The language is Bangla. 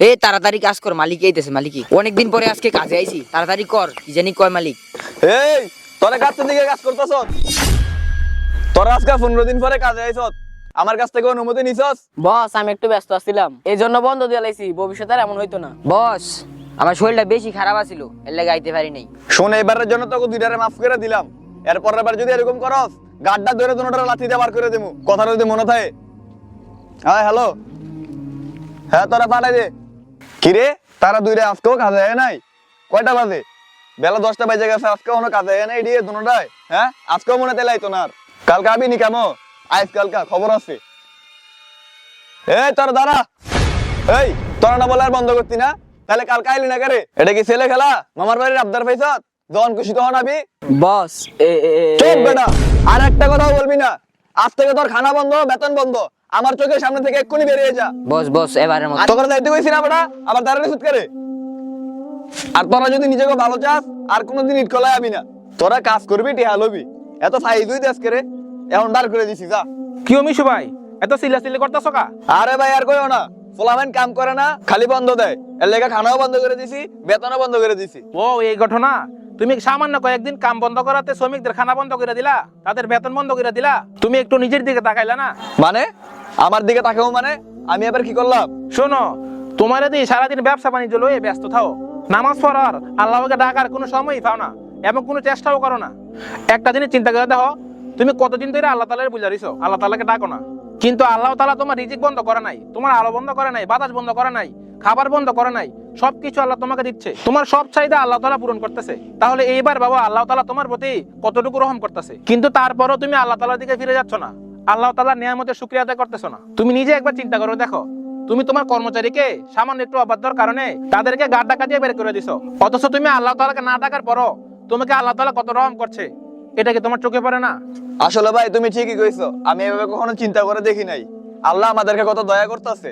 এ তাড়াতাড়ি কাজ কর মালিক অনেকদিন পরে আজকে কাজে আইছি তাড়াতাড়ি কর কি জানি কয় মালিক। এই তোরা কাজের দিকে কাজ করতেছ তোরা আজকে পনেরো দিন পরে কাজে আইছত আমার কাছ থেকে অনুমতি নিছস? বস আমি একটু ব্যস্ত আছিলাম। এই জন্য বন্ধ দিয়ে লাইছি ভবিষ্যতে আর এমন হইতো না। বস আমার শরীরটা বেশি খারাপ আছিল এর লাগে আইতে পারি নাই। শোন এবারের জন্য তোকে দুইটারে মাফ করে দিলাম। এরপরের বার যদি এরকম করস গাড্ডা ধরে দুটোটা লাথি দিয়ে বার করে দেবো কথাটা যদি মনে থাকে। হ্যাঁ হ্যালো হ্যাঁ তোরা পাঠাই দে। কিরে? তারা দুইটা আজকেও কাজে আয় নাই? কয়টা বাজে? বেলা দশটা বাজে গেছে আজকে কোনো কাজে আয় নাই দিয়ে দুটাই হ্যাঁ? আজকেও মনে তেলাই তো না আর। কালকে আবি নি কেমন? আইস কালকা খবর আছে। এই তোর দাঁড়া। এই তোরা না বলে আর বন্ধ করতি না? তাহলে কালকে আইলি না কারে? এটা কি ছেলে খেলা? মামার বাড়ির আবদার পাইছত জন খুশি তখন আবি। বস এ- চুপ বেটা আর একটা কথাও বলবি না। আজ থেকে তোর খানা বন্ধ বেতন বন্ধ। আমার চোখের সামনে থেকে এক্ষুনি বেরিয়ে যা। বস বস এবারের মতো। তোকে দায়িত্ব কইছি না বেটা আবার দাঁড়ালে সুদ করে আর তোরা যদি নিজেকে ভালো চাস আর কোনোদিন ইট কলায় আবি না। তোরা কাজ করবি টিহা লবি। এত ফাইজ হই দেশ করে এখন বার করে দিছি যা। কি মিশু ভাই? এত সিলা সিলি করতেছ কা? আরে ভাই আর কইও না। ফোলামেন কাম করে না খালি বন্ধ দেয়। এর লেগে খানাও বন্ধ করে দিছি বেতনও বন্ধ করে দিছি। ও এই ঘটনা? তুমি সামান্য কয়েকদিন কাম বন্ধ করাতে শ্রমিকদের খানা বন্ধ করে দিলা তাদের বেতন বন্ধ করে দিলা তুমি একটু নিজের দিকে তাকাইলা না? মানে? আমার দিকে তাকাও মানে? আমি এবার কি করলাম? শোনো তোমার দিয়ে সারাদিন ব্যবসা বাণিজ্য লয়ে ব্যস্ত থাও। নামাজ পড়ার আল্লাহকে ডাকার কোনো সময়ই পাও না এবং কোনো চেষ্টাও করো না। একটা জিনিস চিন্তা করে দেখো তুমি কতদিন ধরে আল্লাহ তালার বুঝারিছো আল্লাহ তালাকে ডাকো না। কিন্তু আল্লাহ তালা তোমার রিজিক বন্ধ করে নাই তোমার আলো বন্ধ করে নাই বাতাস বন্ধ করে নাই। খাবার বন্ধ করে নাই, সবকিছু আল্লাহ তোমাকে দিচ্ছে। তোমার সব চাহিদা আল্লাহ তালা পূরণ করতেছে। তাহলে এইবার বাবা, আল্লাহ তালা তোমার প্রতি কতটুকু রহম করতেছে? কিন্তু তারপরও তুমি আল্লাহ তালার দিকে ফিরে যাচ্ছ না। আল্লাহ তালা নিয়ামতের শুক্রিয়া আদায় করতেছো না। তুমি নিজে একবার চিন্তা করো, দেখো, তুমি তোমার কর্মচারীকে সামান্য একটু অবাধ্যর কারণে তাদেরকে গাড় ডাকা দিয়ে বের করে দিছো। অথচ তুমি আল্লাহ তালাকে না ডাকার পরও তোমাকে আল্লাহ তালা কত রহম করছে, এটা কি তোমার চোখে পড়ে না? আসলে ভাই, তুমি ঠিকই কইছো। আমি এভাবে কখনো চিন্তা করে দেখি নাই। আল্লাহ আমাদেরকে কত দয়া করতেছে।